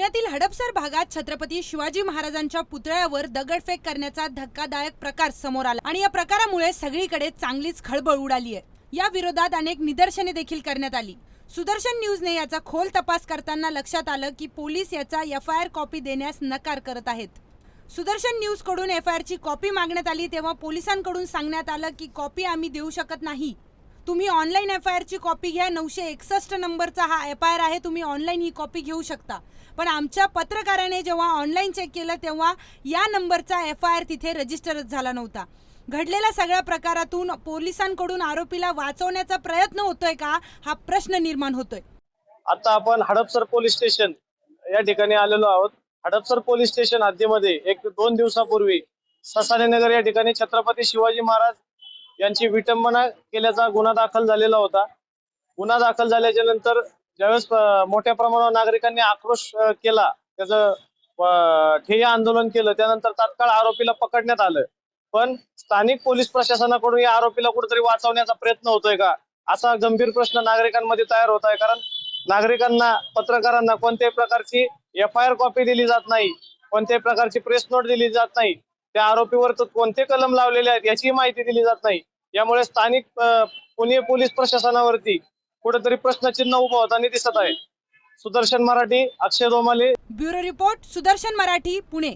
पुण्यातील हडपसर भागात छत्रपती शिवाजी महाराजांच्या पुतळ्यावर दगडफेक करण्याचा धक्कादायक प्रकार समोर आला. आणि या प्रकारामुळे सगळीकडे चांगलीच खळबळ उडाली आहे. या विरोधात अनेक निदर्शने देखील करण्यात आली. सुदर्शन न्यूजने याचा खोल तपास करताना लक्षात आलं की पोलीस याचा एफ आय आर कॉपी देण्यास नकार करत आहेत. सुदर्शन न्यूजकडून एफ आय आरची कॉपी मागण्यात आली तेव्हा पोलिसांकडून सांगण्यात आलं की कॉपी आम्ही देऊ शकत नाही. तुम्ही ऑनलाईन एफ आय आर ची कॉपी घ्या. नऊशे एकसष्ट नंबरचा हा एफ आय आर आहे. तुम्ही ऑनलाईन ही कॉपी घेऊ शकता. पण आमच्या पत्रकाराने जेव्हा ऑनलाईन चेक केलं तेव्हा या नंबरचा एफ आय आर तिथे रजिस्टरच झाला नव्हता. घडलेल्या सगळ्या प्रकारातून पोलिसांकडून आरोपीला वाचवण्याचा प्रयत्न होतोय का? हा प्रश्न निर्माण होतोय. आता आपण हडपसर पोलीस स्टेशन या ठिकाणी आलेलो आहोत. हडपसर पोलीस स्टेशन हद्दीमध्ये एक दोन दिवसापूर्वी ससाने नगर या ठिकाणी छत्रपती शिवाजी महाराज यांची विटंबना केल्याचा गुन्हा दाखल झालेला होता. गुन्हा दाखल झाल्याच्यानंतर ज्यावेळेस मोठ्या प्रमाणावर नागरिकांनी आक्रोश केला त्याचं ठेय आंदोलन केलं त्यानंतर तात्काळ आरोपीला पकडण्यात आलं. पण स्थानिक पोलीस प्रशासनाकडून या आरोपीला कुठेतरी वाचवण्याचा प्रयत्न होतोय का? असा गंभीर प्रश्न नागरिकांमध्ये तयार होत आहे. कारण नागरिकांना पत्रकारांना कोणत्याही प्रकारची एफ आय आर कॉपी दिली जात नाही कोणत्याही प्रकारची प्रेस नोट दिली जात नाही. त्या आरोपीवर तर कोणते कलम लावलेले आहेत याची माहिती दिली जात नाही. यामुळे स्थानिक पुणे पोलीस प्रशासनावरती कुठेतरी प्रश्नचिन्ह उभं होताना दिसत आहे. Sudarshan Marathi Akshay दोमाले. Bureau report Sudarshan Marathi Pune.